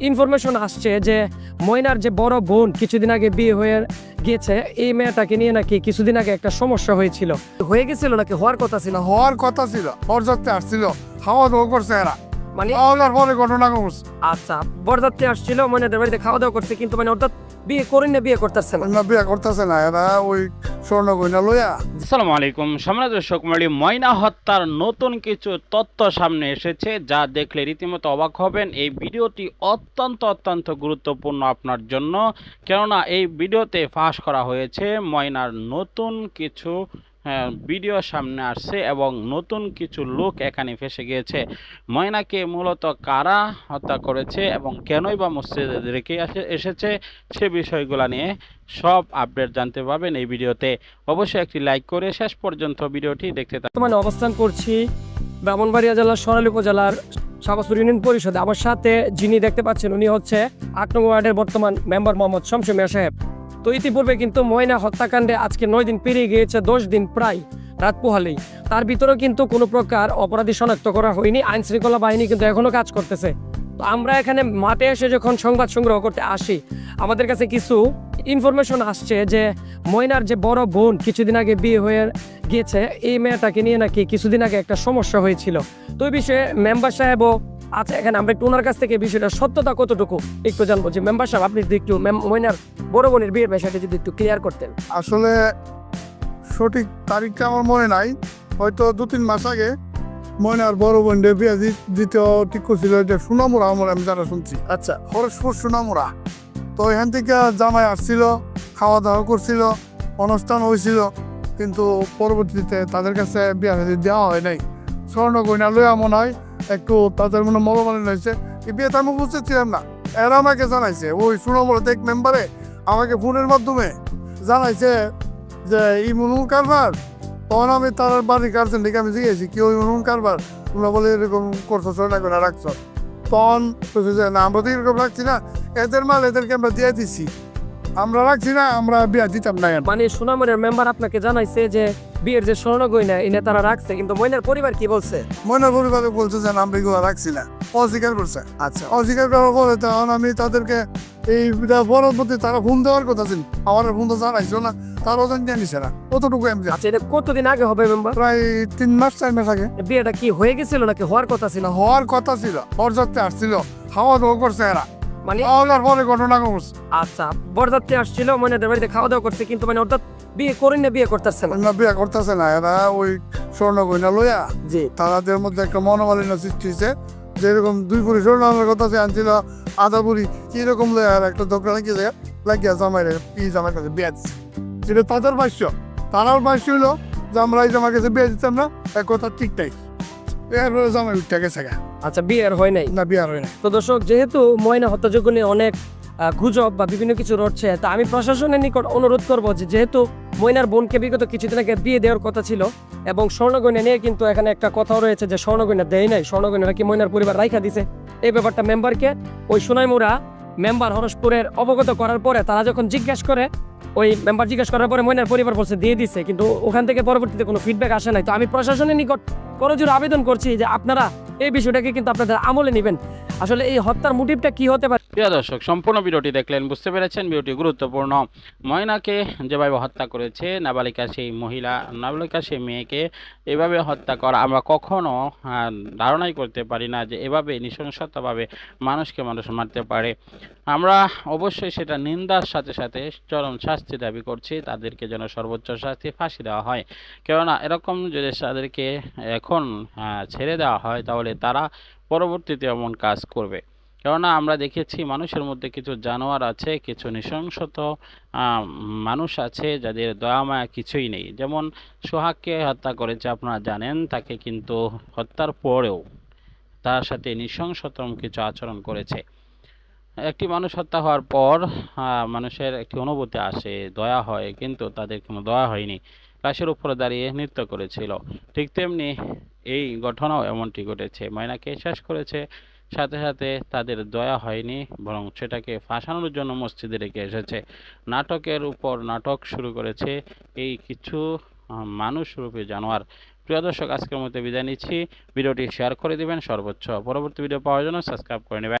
Information আসছে যে ময়নার যে বড় বোন কিছুদিন আগে বিয়ে হয়ে গিয়েছে এই মেয়েটাকে নিয়ে নাকি কিছুদিন আগে একটা সমস্যা হয়েছিল। হয়ে গেছিল নাকি? হওয়ার কথা ছিল? হওয়ার কথা ছিল। বরযাত্রী আসছিল। খাওয়া দাওয়া করছে এরা। মানে? খাওয়ার পরে ঘটনা ঘটছে। আচ্ছা বরযাত্রী আসছিল ময়নাদের বাড়িতে খাওয়া দাওয়া করছে কিন্তু মানে অর্থাৎ বিয়ে করেন না বিয়ে করতেছে না। না বিয়ে করতেছে না। এরা ওই স্বর্ণ আলাইকুম। সম্রাট দর্শক মন্ডলী ময়না হত্যার নতুন কিছু তথ্য সামনে এসেছে, যা দেখলে রীতিমতো অবাক হবেন। এই ভিডিওটি অত্যন্ত অত্যন্ত গুরুত্বপূর্ণ আপনার জন্য। কেননা এই ভিডিওতে ফাঁস করা হয়েছে ময়নার নতুন কিছু ভিডিও সামনে আসছে এবং নতুন কিছু লোক এখানে ফেসে গিয়েছে। ময়নাকে মূলত কারা হত্যা করেছে এবং কেনই বা মসজিদে রেখে এসেছে সে বিষয়গুলো নিয়ে সব আপডেট জানতে পারবেন এই ভিডিওতে। অবশ্যই একটি লাইক করে শেষ পর্যন্ত ভিডিওটি দেখতে থাকুন। বর্তমানে অবস্থান করছি ব্রাহ্মণবাড়িয়া জেলার সরালি উপজেলার শাহবাজপুর ইউনিয়ন পরিষদে। আমার সাথে যিনি দেখতে পাচ্ছেন উনি হচ্ছে আট নং ওয়ার্ডের বর্তমান মেম্বার মোহাম্মদ শমসু মিয়া সাহেব। তো ইতিপূর্বে কিন্তু ময়না হত্যাকাণ্ডে আজকে নয় দিন পেরিয়ে গিয়েছে, দশ দিন প্রায় রাত পোহালেই। তার ভিতরেও কিন্তু কোনো প্রকার অপরাধী শনাক্ত করা হয়নি আইন শৃঙ্খলা বাহিনী কিন্তু এখনও কাজ করতেছে। তো আমরা এখানে মাঠে এসে যখন সংবাদ সংগ্রহ করতে আসি, আমাদের কাছে কিছু ইনফরমেশন আসছে যে ময়নার যে বড় বোন কিছুদিন আগে বিয়ে হয়ে গিয়েছে এই মেয়েটাকে নিয়ে নাকি কিছুদিন আগে একটা সমস্যা হয়েছিল। তো এই বিষয়ে মেম্বার সাহেবও আছে। এখানে আমরা একটু ওনার কাছ থেকে বিষয়টা সত্যতা কতটুকু একটু জানব যে মেম্বার সাহেব আপনি যদি একটু ময়নার বড় বোনের বিয়ের বিষয়টা যদি একটু ক্লিয়ার করতেন। আসলে সঠিক তারিখটা আমার মনে নাই। হয়তো দু তিন মাস আগে ময়নার বড় বোন বিয়ে দি- দ্বিতীয় ঠিক করছিল সোনামুরা আমার আমি যারা শুনছি। আচ্ছা। হরসপুর সোনামুরা তো এখান থেকে জামাই আসছিল খাওয়া দাওয়া করছিল, অনুষ্ঠান হয়েছিল কিন্তু পরবর্তীতে তাদের কাছে বিয়া দেওয়া হয় নাই। স্বর্ণ গয়না লইয়া মনে হয় একটু তাদের মনে মনোমালিন হয়েছে। এই বিয়েতে আমি বুঝতে ছিলাম না। এরা আমাকে জানাইছে, ওই সোনামুরা এক মেম্বারে, আমাকে ফোনের মাধ্যমে জানাইছে যে ইমুনুল কারবার, তখন আমি তার বাড়ির গার্জেন থেকে আমি জিজ্ঞেসি ওই ইমুনুল কারবার? তোমরা বলে এরকম করছ স্বর্ণ গয়না রাখছো। তখন রাখছি না এদের মাল এদেরকে আমরা দিয়ে দিছি। আমরা রাখছি না আমরা বিয়া দিতাম না মানে সোনামনের মেম্বার আপনাকে জানাইছে যে বিয়ের যে স্বর্ণ গয়না এনে তারা রাখছে কিন্তু মহিলার পরিবার কি বলছে? মহিলার পরিবার বলছে যে আমরা এগুলো রাখছি না। অস্বীকার করছে। আচ্ছা। অস্বীকার করার পরে তখন আমি তাদেরকে এই পরবর্তী তারা ফোন দেওয়ার কথা ছিল। আমার ফোন তো জানাইছিল না তার ওজন নিয়ে নিছে না। কতটুকু আমি জানি। আচ্ছা এটা কতদিন আগে হবে মেম্বার প্রায় তিন মাস চার মাস আগে। বিয়েটা কি হয়ে গেছিল নাকি হওয়ার কথা ছিল? হওয়ার কথা ছিল বরযাত্রী আসছিল খাওয়া দাওয়া করছে এরা। মানে? খাওয়ার পরে ঘটনা ঘটছে। আচ্ছা বরযাত্রী আসছিল ময়নাদের বাড়িতে খাওয়া দাওয়া করছে কিন্তু মানে অর্থাৎ বিয়ে করেন না বিয়ে করতেছে না? না বিয়া করতেছে না। এরা ওই স্বর্ণ গয়না লইয়া জি। তাদের মধ্যে একটা মনোমালিন্য সৃষ্টি হয়েছে যেরকম দুই পুরি স্বর্ণের কথা সে আনছিল আধা পুরি কীরকম আর একটা দোকান লাগিয়ে যায় লাগিয়ে জামাই রে ই জামাই কাছে দিচ্ছে সেটা তাদের ভাষ্য। তারাও ভাষ্য হইল যে আমরা এই জামাই কাছে বিয়ে দিতাম না এক কথা ঠিক নাই। এরপরে জামাই উঠতে গেছে আচ্ছা বিয়ের হয় নাই? না বিয়ার হয় না তো দর্শক যেহেতু ময়না হত্যাযোগ্য নিয়ে অনেক গুজব বা বিভিন্ন কিছু রটছে তা আমি প্রশাসনের নিকট অনুরোধ করব যে যেহেতু ময়নার বোনকে বিগত কিছুদিন আগে বিয়ে দেওয়ার কথা ছিল এবং স্বর্ণগয়না নিয়ে কিন্তু এখানে একটা কথাও রয়েছে যে স্বর্ণগয়না দেয় নাই। স্বর্ণগয়না কি ময়নার পরিবার রাইখা দিছে? এই ব্যাপারটা মেম্বারকে ওই সোনাইমুরা মেম্বার হরসপুরের অবগত করার পরে তারা যখন জিজ্ঞেস করে, ওই মেম্বার জিজ্ঞেস করার পরে ময়নার পরিবার বলছে, দিয়ে দিছে। কিন্তু ওখান থেকে পরবর্তীতে কোনো ফিডব্যাক আসে নাই। তো আমি প্রশাসনের নিকট করজোর আবেদন করছি যে আপনারা এই বিষয়টাকে কিন্তু আপনাদের আমলে নেবেন। আসলে এই হত্যার মোটিভটা কি হতে পারে? প্রিয় দর্শক, সম্পূর্ণ ভিডিওটি দেখলেন, বুঝতে পেরেছেন, ভিডিওটি গুরুত্বপূর্ণ। ময়নাকে যেভাবে হত্যা করেছে, নাবালিকা সেই মহিলা, নাবালিকা সেই মেয়েকে এভাবে হত্যা করা আমরা কখনো ধারণাই করতে পারি না যে এভাবে নৃশংসতাভাবে মানুষকে মানুষ মারতে পারে। আমরা অবশ্যই সেটা নিন্দার সাথে সাথে চরম শাস্তি দাবি করছি, তাদেরকে যেন সর্বোচ্চ শাস্তি ফাঁসি দেওয়া হয়। কেননা, এরকম যদি তাদেরকে এখন ছেড়ে দেওয়া হয়, তাহলে তারা পরবর্তীতে এমন কাজ করবে। কেননা আমরা দেখেছি মানুষের মধ্যে কিছু জানোয়ার আছে, কিছু নৃশংসত মানুষ আছে যাদের দয়া মায়া কিছুই নেই। যেমন সোহাগকে হত্যা করেছে, আপনারা জানেন, তাকে কিন্তু হত্যার পরেও তার সাথে নৃশংসতম কিছু আচরণ করেছে। একটি মানুষ হত্যা হওয়ার পর মানুষের একটি অনুভূতি আসে, দয়া হয়, কিন্তু তাদের কোনো দয়া হয়নি। লাশের উপরে দাঁড়িয়ে নৃত্য করেছিল। ঠিক তেমনি এই ঘটনাও এমনটি ঘটেছে। ময়নাকে শেষ করেছে সাথে সাথে তাদের দয়া হয়নি বরং সেটাকে ফাঁসানোর জন্য মসজিদে রেখে এসেছে। নাটকের উপর নাটক শুরু করেছে এই কিছু আহ, মানুষ রূপী জানোয়ার। প্রিয় দর্শক আজকের মধ্যে বিদায় নিচ্ছি। ভিডিওটি শেয়ার করে দিবেন সর্বোচ্চ। পরবর্তী ভিডিও পাওয়ার জন্য সাবস্ক্রাইব করে নেবেন।